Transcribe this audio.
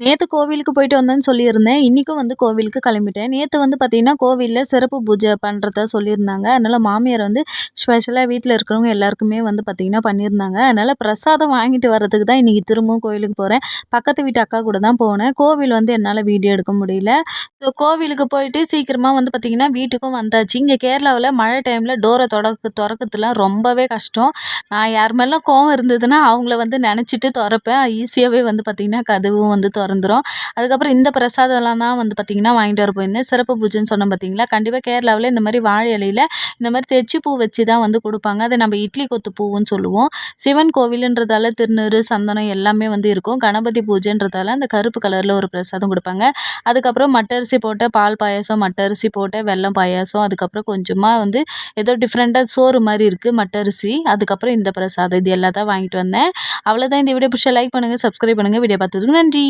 நேற்று கோவிலுக்கு போயிட்டு வந்தேன்னு சொல்லியிருந்தேன். இன்றைக்கும் வந்து கோவிலுக்கு கிளம்பிட்டேன். நேற்று வந்து பார்த்திங்கன்னா கோவிலில் சிறப்பு பூஜை பண்ணுறதா சொல்லியிருந்தாங்க. அதனால் மாமியார் வந்து ஸ்பெஷலாக வீட்டில் இருக்கிறவங்க எல்லாருக்குமே வந்து பார்த்திங்கன்னா பண்ணியிருந்தாங்க. அதனால் பிரசாதம் வாங்கிட்டு வர்றதுக்கு தான் இன்றைக்கி திரும்பவும் கோவிலுக்கு போகிறேன் பக்கத்து வீட்டு அக்கா கூட தான் போனேன். கோவில் வந்து என்னால் வீடியோ எடுக்க முடியல. ஸோ கோவிலுக்கு போயிட்டு சீக்கிரமாக வந்து பார்த்திங்கன்னா வீட்டுக்கும் வந்தாச்சு. இங்கே கேரளாவில் மழை டைமில் டோரை தொடக்க திறக்கிறதுலாம் ரொம்பவே கஷ்டம். நான் யார் மேலாம் கோவம் இருந்ததுன்னா அவங்கள வந்து நினச்சிட்டு திறப்பேன். ஈஸியாகவே வந்து பார்த்திங்கன்னா கதவும் வந்து திற திறந்துரும் அதுக்கப்புறம் இந்த பிரசாதம்லாம் தான் வந்து பார்த்திங்கன்னா வாங்கிட்டு வர போயிருந்தேன். சிறப்பு பூஜைன்னு சொன்னோம் பார்த்தீங்களா கண்டிப்பாக கேரளாவில் இந்த மாதிரி வாழை இலையில் இந்த மாதிரி தெச்சி பூ வச்சு தான் வந்து கொடுப்பாங்க. அதை நம்ம இட்லி கொத்து பூவுன்னு சொல்லுவோம். சிவன் கோவிலுன்றதால திருநீறு சந்தனம் எல்லாமே வந்து இருக்கும். கணபதி பூஜைன்றதால அந்த கருப்பு கலரில் ஒரு பிரசாதம் கொடுப்பாங்க. அதுக்கப்புறம் மட்டரிசி போட்ட பால் பாயாசம் மட்டரிசி போட்ட வெல்லம் பாயாசம் அதுக்கப்புறம் கொஞ்சமாக வந்து ஏதோ டிஃப்ரெண்ட்டாக சோறு மாதிரி இருக்குது மட்டரிசி. அதுக்கப்புறம் இந்த பிரசாதம் இது எல்லாத்தையும் வாங்கிட்டு வந்தேன். அவ்வளோதான் இந்த வீடியோ பிடிச்சா லைக் பண்ணுங்கள் சப்ஸ்கிரைப் பண்ணுங்கள் வீடியோ பார்த்ததுக்கு நன்றி.